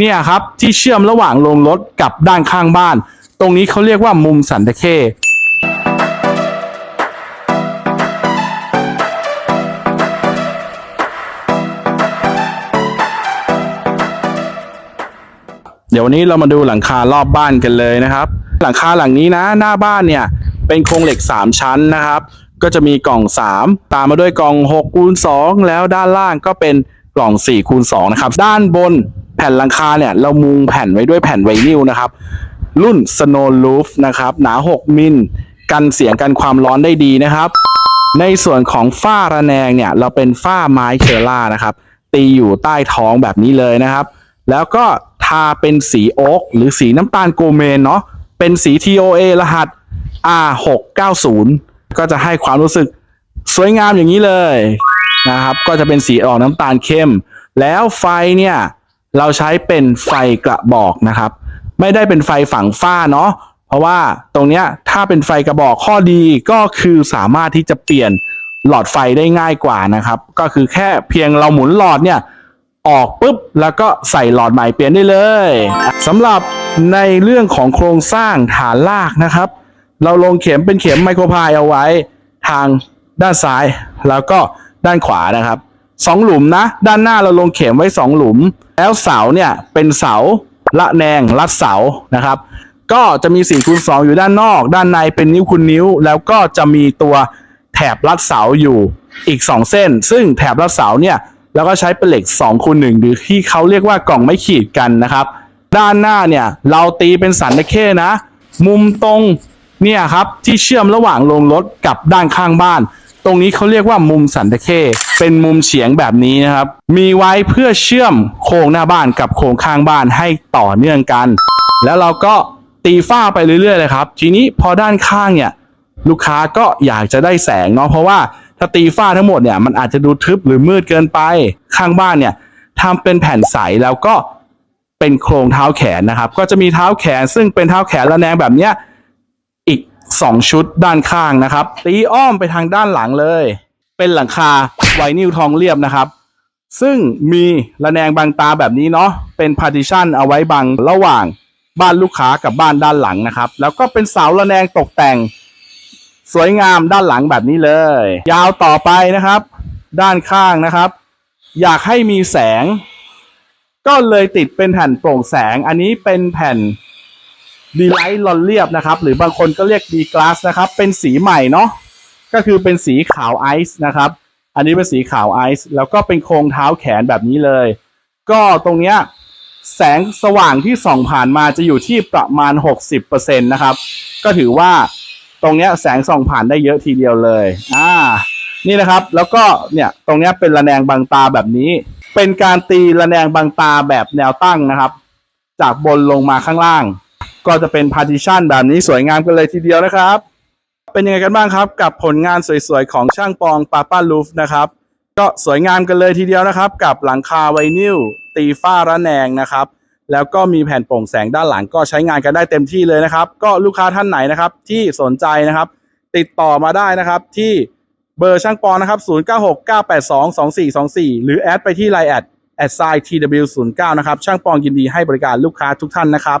เนี่ยครับที่เชื่อมระหว่างโรงรถกับด้านข้างบ้าน ตรงนี้เขาเรียกว่ามุมสันตะเข้เดี๋ยววันนี้เรามาดูหลังคารอบบ้านกันเลยนะครับ หลังคาหลังนี้นะ หน้าบ้านเนี่ยเป็นโครงเหล็ก 3 ชั้นนะครับ ก็จะมีกล่อง 3 ตามมาด้วยกล่อง6คูณ2แล้วด้านล่างก็เป็นกล่อง4คูณ2นะครับ ด้านบน แผ่นหลังคาเนี่ยเรามุงแผ่นไว้ด้วยแผ่นไวนิลนะครับ รุ่น Snow Roof นะครับ หนา 6 มิล กันเสียงกันความร้อนได้ดีนะครับ ในส่วนของฝ้าระแนงเนี่ย เราเป็นฝ้าไม้เคอร่านะครับ ตีอยู่ใต้ท้องแบบนี้เลยนะครับ แล้วก็ทาเป็นสีโอ๊กหรือสีน้ำตาลโกเมนเนาะเป็นสี TOA รหัส R690 ก็จะให้ความรู้สึกสวยงามอย่างนี้เลยนะครับ ก็จะเป็นสีออกน้ำตาลเข้ม แล้วไฟเนี่ย เราใช้เป็นไฟกระบอกนะครับ ไม่ได้เป็นไฟฝังฝ้าเนาะเพราะว่าตรงเนี้ยถ้าเป็นไฟกระบอกข้อดีก็คือสามารถที่จะเปลี่ยนหลอดไฟได้ง่ายกว่านะครับ ก็คือแค่เพียงเราหมุนหลอดเนี่ยออกปุ๊บแล้วก็ใส่หลอดใหม่เปลี่ยนได้เลยสำหรับในเรื่องของโครงสร้างฐานลากนะครับ เราลงเข็มเป็นเข็มไมโครพายเอาไว้ทางด้านซ้ายแล้วก็ด้านขวานะครับ สองหลุมนะ ด้านหน้าเราลงเข็มไว้สองหลุม แล้วเสาเนี่ยเป็นเสาละแนงรัดเสานะครับ ก็จะมี4คูณ2อยู่ด้านนอก ด้านในเป็นนิ้วคูณนิ้ว แล้วก็จะมีตัวแถบรัดเสาอยู่อีก 2 เส้น ซึ่งแถบรัดเสาเนี่ยแล้วก็ใช้เป็นเหล็ก2คูณ1หรือที่เขาเรียกว่ากล่องไม่ขีดกันนะครับ ด้านหน้าเนี่ยเราตีเป็นสันตะเข้นะ มุมตรงเนี่ยครับที่เชื่อมระหว่างโรงรถกับด้านข้างบ้าน ตรงนี้เขาเรียกว่ามุมสันตะเข้เป็นมุมเฉียงแบบนี้นะครับ มีไว้เพื่อเชื่อมโครงหน้าบ้านกับโครงข้างบ้านให้ต่อเนื่องกัน แล้วเราก็ตีฝ้าไปเรื่อยๆเลยครับ ทีนี้พอด้านข้างเนี่ยลูกค้าก็อยากจะได้แสงเนาะเพราะว่าถ้าตีฝ้าทั้งหมดเนี่ยมันอาจจะดูทึบหรือมืดเกินไปข้างบ้านเนี่ยทำเป็นแผ่นใสแล้วก็เป็นโครงเท้าแขนนะครับ ก็จะมีเท้าแขนซึ่งเป็นเท้าแขนระแนงแบบเนี้ย 2 ชุดด้านข้างนะครับ ตีอ้อมไปทางด้านหลังเลย เป็นหลังคาไวนิลทองเรียบนะครับ ซึ่งมีระแนงบางตาแบบนี้เนาะเป็นพาร์ติชันเอาไว้บังระหว่างบ้านลูกค้ากับบ้านด้านหลังนะครับ แล้วก็เป็นเสาระแนงตกแต่ง สวยงามด้านหลังแบบนี้เลย ยาวต่อไปนะครับ ด้านข้างนะครับ อยากให้มีแสง ก็เลยติดเป็นแผ่นโปร่งแสง อันนี้เป็นแผ่น ดีไลท์ลอนเรียบนะครับ หรือบางคนก็เรียกดีกลาสนะครับ เป็นสีใหม่เนาะก็คือเป็นสีขาวไอซ์นะครับ อันนี้เป็นสีขาวไอซ์แล้วก็เป็นโครงเท้าแขนแบบนี้เลย ก็ตรงเนี้ยแสงสว่างที่ส่องผ่านมาจะอยู่ที่ประมาณ 60%นะครับ ก็ถือว่าตรงเนี้ยแสงส่องผ่านได้เยอะทีเดียวเลยอ่านี่นะครับ แล้วก็เนี่ยตรงเนี้ยเป็นระแนงบางตาแบบนี้ เป็นการตีระแนงบางตาแบบแนวตั้งนะครับ จากบนลงมาข้างล่าง ก็จะเป็น partition แบบนี้สวยงามกันเลยทีเดียวนะครับ เป็นยังไงกันบ้างครับกับผลงานสวยๆ ของช่างปองปาป้าลูฟนะครับก็สวยงามกันเลยทีเดียวนะครับ กับหลังคาไวนิลตีฝ้าระแนงนะครับ แล้วก็มีแผ่นโปร่งแสงด้านหลังก็ใช้งานกันได้เต็มที่เลยนะครับ ก็ลูกค้าท่านไหนนะครับ ที่สนใจนะครับ ติดต่อมาได้นะครับที่เบอร์ช่างปองนะครับ 0969822424 หรือแอดไปที่ไลน์แอดแอดไซ tw09 นะครับ ช่างปองยินดีให้บริการลูกค้าทุกท่านนะครับ